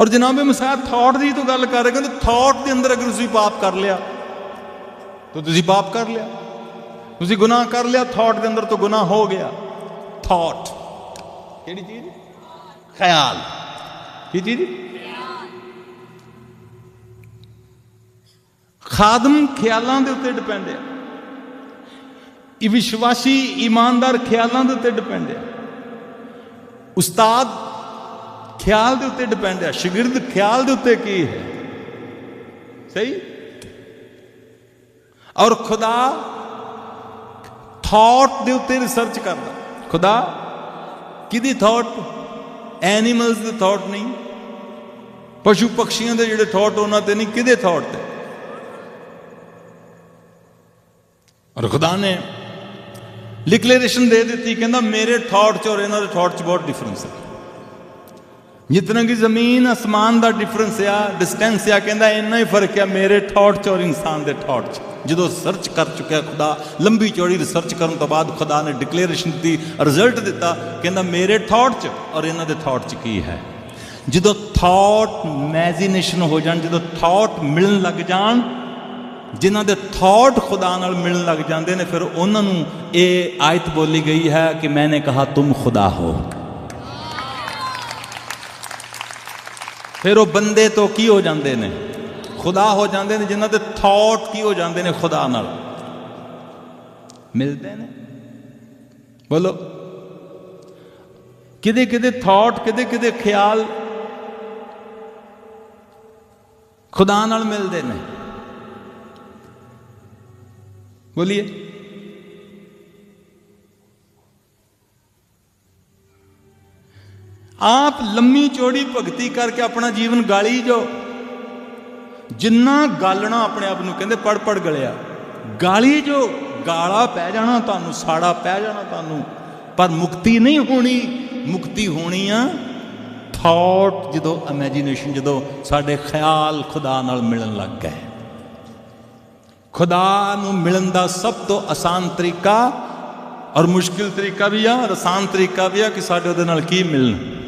ਔਰ ਜਨਾਬੇ ਮਸਾਹ ਥਾਟ ਦੀ ਤੋਂ ਗੱਲ ਕਰ ਰਹੇ, ਕਹਿੰਦੇ ਥਾਟ ਦੇ ਅੰਦਰ ਅਗਰ ਤੁਸੀਂ ਪਾਪ ਕਰ ਲਿਆ, ਤਾਂ ਤੁਸੀਂ ਪਾਪ ਕਰ ਲਿਆ। ਤੁਸੀਂ ਗੁਨਾਹ ਕਰ ਲਿਆ ਥਾਟ ਦੇ ਅੰਦਰ ਤੋਂ ਗੁਨਾਹ ਹੋ ਗਿਆ। ਥਾਟ ਕਿਹੜੀ ਚੀਜ਼? ਖਿਆਲ। ਕੀ ਚੀਜ਼? ਖਾਦਮ ਖਿਆਲਾਂ ਦੇ ਉੱਤੇ ਡਿਪੈਂਡ ਹੈ ਇਹ ਵਿਸ਼ਵਾਸੀ, ਇਮਾਨਦਾਰ ਖਿਆਲਾਂ ਦੇ ਉੱਤੇ ਡਿਪੈਂਡ ਹੈ ਉਸਤਾਦ ਖਿਆਲ ਦੇ ਉੱਤੇ ਡਿਪੈਂਡ ਹੈ ਸ਼ਾਗਿਰਦ ਖਿਆਲ ਦੇ ਉੱਤੇ ਕੀ ਹੈ? ਸਹੀ? ਔਰ ਖੁਦਾ ਥਾਟ ਦੇ ਉੱਤੇ ਰਿਸਰਚ ਕਰਦਾ। ਖੁਦਾ? ਕਿਹਦੀ ਥਾਟ ਐਨੀਮਲਸ ਦੇ ਥਾਟ ਨਹੀਂ। ਪਸ਼ੂ ਪਕਸ਼ੀਆਂ ਦੇ ਜਿਹੜੇ ਥਾਟ ਉਹਨਾਂ ਤੇ ਨਹੀਂ, ਕਿਹਦੇ ਥਾਟ ਤੇ? ਔਰ ਖੁਦਾ ਨੇ ਡਿਕਲੇਰੇਸ਼ਨ ਦੇ ਦਿੱਤੀ, ਕਹਿੰਦਾ ਮੇਰੇ ਥਾਟ ਚ ਔਰ ਇਹਨਾਂ ਦੇ ਥਾਟ ਚ ਬਹੁਤ ਡਿਫਰੈਂਸ ਹੈ। ਜਿਤਨਾ ਕਿ ਜ਼ਮੀਨ ਅਸਮਾਨ ਦਾ ਡਿਫਰੈਂਸ ਆ ਡਿਸਟੈਂਸ ਆ, ਕਹਿੰਦਾ ਇੰਨਾ ਹੀ ਫ਼ਰਕ ਆ, ਮੇਰੇ ਥਾਟ ਚ ਔਰ ਇਨਸਾਨ ਦੇ ਥਾਟ ਚ। ਜਦੋਂ ਸਰਚ ਕਰ ਚੁੱਕਿਆ ਖੁਦਾ, ਲੰਬੀ ਚੌੜੀ ਰਿਸਰਚ ਕਰਨ ਤੋਂ ਬਾਅਦ ਖੁਦਾ ਨੇ ਡਿਕਲੇਰੇਸ਼ਨ ਦਿੱਤੀ ਰਿਜ਼ਲਟ ਦਿੱਤਾ, ਕਹਿੰਦਾ ਮੇਰੇ ਥਾਟ ਚ ਔਰ ਇਹਨਾਂ ਦੇ ਥਾਟ ਚ ਕੀ ਹੈ? ਜਦੋਂ ਥਾਟ ਇਮੇਜਿਨੇਸ਼ਨ ਹੋ ਜਾਣ, ਜਦੋਂ ਥਾਟ ਮਿਲਣ ਲੱਗ ਜਾਣ, ਜਿਨ੍ਹਾਂ ਦੇ ਥਾਟ ਖੁਦਾ ਨਾਲ ਮਿਲਣ ਲੱਗ ਜਾਂਦੇ ਨੇ, ਫਿਰ ਉਹਨਾਂ ਨੂੰ ਇਹ ਆਇਤ ਬੋਲੀ ਗਈ ਹੈ ਕਿ ਮੈਨੇ ਕਹਾ, ਤੁਮ ਖੁਦਾ ਹੋ। ਫਿਰ ਉਹ ਬੰਦੇ ਤੋਂ ਕੀ ਹੋ ਜਾਂਦੇ ਨੇ? ਖੁਦਾ ਹੋ ਜਾਂਦੇ ਨੇ, ਜਿਨ੍ਹਾਂ ਦੇ ਥਾਟ ਕੀ ਹੋ ਜਾਂਦੇ ਨੇ ਖੁਦਾ ਨਾਲ? ਮਿਲਦੇ ਨੇ? ਬੋਲੋ। ਕਿਦੇ ਕਿਦੇ ਥਾਟ ਕਿਦੇ ਕਿਦੇ ਖਿਆਲ ਖੁਦਾ ਨਾਲ ਮਿਲਦੇ ਨੇ? ਬੋਲੀਏ। ਆਪ ਲੰਮੀ ਚੋੜੀ ਭਗਤੀ ਕਰਕੇ ਆਪਣਾ ਜੀਵਨ ਗਾਲੀ ਜੋ। ਜਿੰਨਾ ਗਾਲਣਾ ਆਪਣੇ ਆਪ ਨੂੰ ਕਹਿੰਦੇ ਪੜ ਪੜ ਗਲਿਆ। ਗਾਲੀ ਜੋ ਗਾਲਾ ਪੈ ਜਾਣਾ ਤੁਹਾਨੂੰ, ਸਾੜਾ ਪੈ ਜਾਣਾ ਤੁਹਾਨੂੰ, ਪਰ ਮੁਕਤੀ ਨਹੀਂ ਹੋਣੀ। ਮੁਕਤੀ ਹੋਣੀ ਆ ਥਾਟ ਜਦੋਂ ਇਮੇਜਿਨੇਸ਼ਨ ਜਦੋਂ ਸਾਡੇ ਖਿਆਲ ਖੁਦਾ ਨਾਲ ਮਿਲਣ ਲੱਗ ਗਏ। ਖੁਦਾ ਨੂੰ ਮਿਲਣ ਦਾ ਸਭ ਤੋਂ ਆਸਾਨ ਤਰੀਕਾ ਔਰ ਮੁਸ਼ਕਿਲ ਤਰੀਕਾ ਵੀ ਆ ਔਰ ਆਸਾਨ ਤਰੀਕਾ ਵੀ ਆ ਕਿ ਸਾਡੇ ਉਹਦੇ ਨਾਲ ਕੀ ਮਿਲਣ।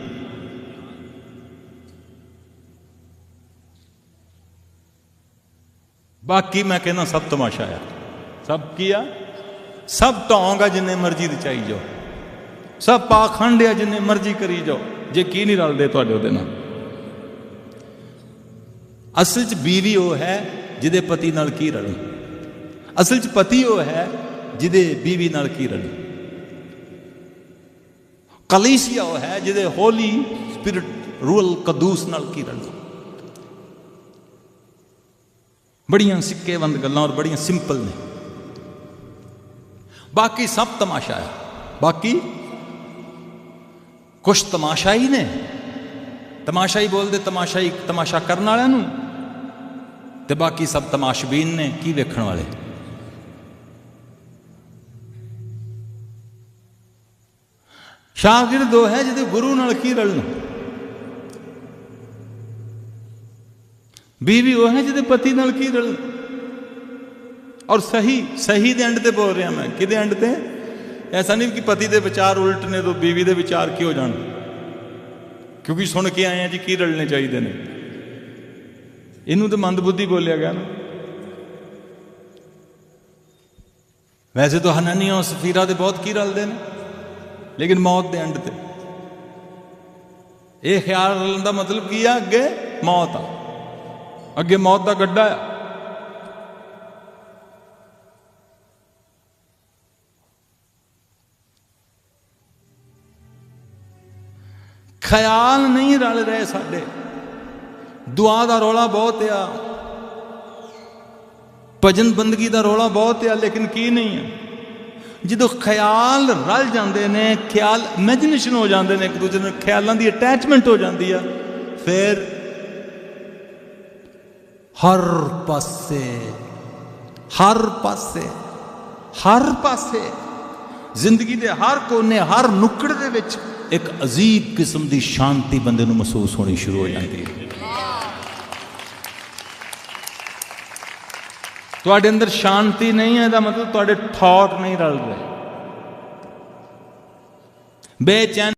ਬਾਕੀ ਮੈਂ ਕਹਿੰਦਾ ਸਭ ਤਮਾਸ਼ਾ ਆ। ਸਭ ਕੀ ਆ? ਸਭ ਢੌਂਗ ਆ ਜਿੰਨੇ ਮਰਜ਼ੀ ਰਚਾਈ ਜਾਓ। ਸਭ ਪਾਖੰਡ ਆ ਜਿੰਨੇ ਮਰਜ਼ੀ ਕਰੀ ਜਾਓ। ਜੇ ਕੀ ਨਹੀਂ ਰਲਦੇ ਤੁਹਾਡੇ ਉਹਦੇ ਨਾਲ। ਅਸਲ 'ਚ ਬੀਵੀ ਉਹ ਹੈ ਜਿਹਦੇ ਪਤੀ ਨਾਲ ਕੀ ਰਲੀ। ਅਸਲ 'ਚ ਪਤੀ ਉਹ ਹੈ ਜਿਹਦੇ ਬੀਵੀ ਨਾਲ ਕੀ ਰਲੀ। ਕਲੀਸ਼ੀਆ ਉਹ ਹੈ ਜਿਹਦੇ ਹੋਲੀ ਸਪਿਰਿਟ ਰੂਲ ਕਦੂਸ ਨਾਲ ਕੀ ਰਲੀ। ਬੜੀਆਂ ਸਿੱਕੇਵੰਦ ਗੱਲਾਂ ਔਰ ਬੜੀਆਂ ਸਿੰਪਲ ਨੇ। ਬਾਕੀ ਸਭ ਤਮਾਸ਼ਾ ਹੈ। ਬਾਕੀ ਕੁਛ ਤਮਾਸ਼ਾ ਹੀ ਨੇ। ਤਮਾਸ਼ਾ ਹੀ ਬੋਲਦੇ ਤਮਾਸ਼ਾ ਤਮਾਸ਼ਾ ਕਰਨ ਵਾਲਿਆਂ ਨੂੰ ਤੇ ਬਾਕੀ ਸਭ ਤਮਾਸ਼ਬੀਨ ਨੇ, ਕੀ ਵੇਖਣ ਵਾਲੇ? ਸ਼ਾਗਿਰਦ ਉਹ ਹੈ ਜਿਹਦੇ ਗੁਰੂ ਨਾਲ ਕੀ ਰਲਣ? ਬੀਵੀ ਉਹ ਹੈ ਜਿਹਦੇ ਪਤੀ ਨਾਲ ਕੀ ਰਲ? ਔਰ ਸਹੀ ਸਹੀ ਦੇ ਐਂਡ ਤੇ ਬੋਲ ਰਿਹਾ ਮੈਂ। ਕਿਹਦੇ ਐਂਡ ਤੇ? ਐਸਾ ਨਹੀਂ ਕਿ ਪਤੀ ਦੇ ਵਿਚਾਰ ਉਲਟ ਨੇ ਤਾਂ ਬੀਵੀ ਦੇ ਵਿਚਾਰ ਕੀ ਹੋ ਜਾਣ? ਕਿਉਂਕਿ ਸੁਣ ਕੇ ਆਏ ਆ ਜੀ ਕੀ ਰਲਣੇ ਚਾਹੀਦੇ ਨੇ। ਇਹਨੂੰ ਤਾਂ ਮੰਦਬੁੱਧੀ ਬੋਲਿਆ ਗਿਆ ਨਾ। ਵੈਸੇ ਤਾਂ ਹਨਾਨੀਆਂ ਔਰ ਸਫੀਰਾ ਦੇ ਬਹੁਤ ਕੀ ਰਲਦੇ ਨੇ, ਲੇਕਿਨ ਮੌਤ ਦੇ ਐਂਡ ਤੇ। ਇਹ ਖਿਆਲ ਰਲਣ ਦਾ ਮਤਲਬ ਕੀ ਆ? ਅੱਗੇ ਮੌਤ ਆ। ਅੱਗੇ ਮੌਤ ਦਾ ਗੱਡਾ ਆ। ਖਿਆਲ ਨਹੀਂ ਰਲ ਰਹੇ ਸਾਡੇ। ਦੁਆ ਦਾ ਰੋਲਾ ਬਹੁਤ ਆ। ਭਜਨ ਬੰਦਗੀ ਦਾ ਰੋਲਾ ਬਹੁਤ ਆ, ਲੇਕਿਨ ਕੀ ਨਹੀਂ ਹੈ ਜਦੋਂ ਖਿਆਲ ਰਲ ਜਾਂਦੇ ਨੇ, ਖਿਆਲ ਇਮੇਜਿਨੇਸ਼ਨ ਹੋ ਜਾਂਦੇ ਨੇ ਇੱਕ ਦੂਜੇ ਨਾਲ, ਖਿਆਲਾਂ ਦੀ ਅਟੈਚਮੈਂਟ ਹੋ ਜਾਂਦੀ ਆ, ਫਿਰ ਹਰ ਪਾਸੇ ਹਰ ਪਾਸੇ ਹਰ ਪਾਸੇ, ਜ਼ਿੰਦਗੀ ਦੇ ਹਰ ਕੋਨੇ, ਹਰ ਨੁੱਕੜ ਦੇ ਵਿੱਚ ਇੱਕ ਅਜੀਬ ਕਿਸਮ ਦੀ ਸ਼ਾਂਤੀ ਬੰਦੇ ਨੂੰ ਮਹਿਸੂਸ ਹੋਣੀ ਸ਼ੁਰੂ ਹੋ ਜਾਂਦੀ ਹੈ। ਤੁਹਾਡੇ ਅੰਦਰ ਸ਼ਾਂਤੀ ਨਹੀਂ ਹੈ, ਇਹਦਾ ਮਤਲਬ ਤੁਹਾਡੇ ਥਾਟ ਨਹੀਂ ਰਲ ਰਹੇ ਬੇਚੈਨ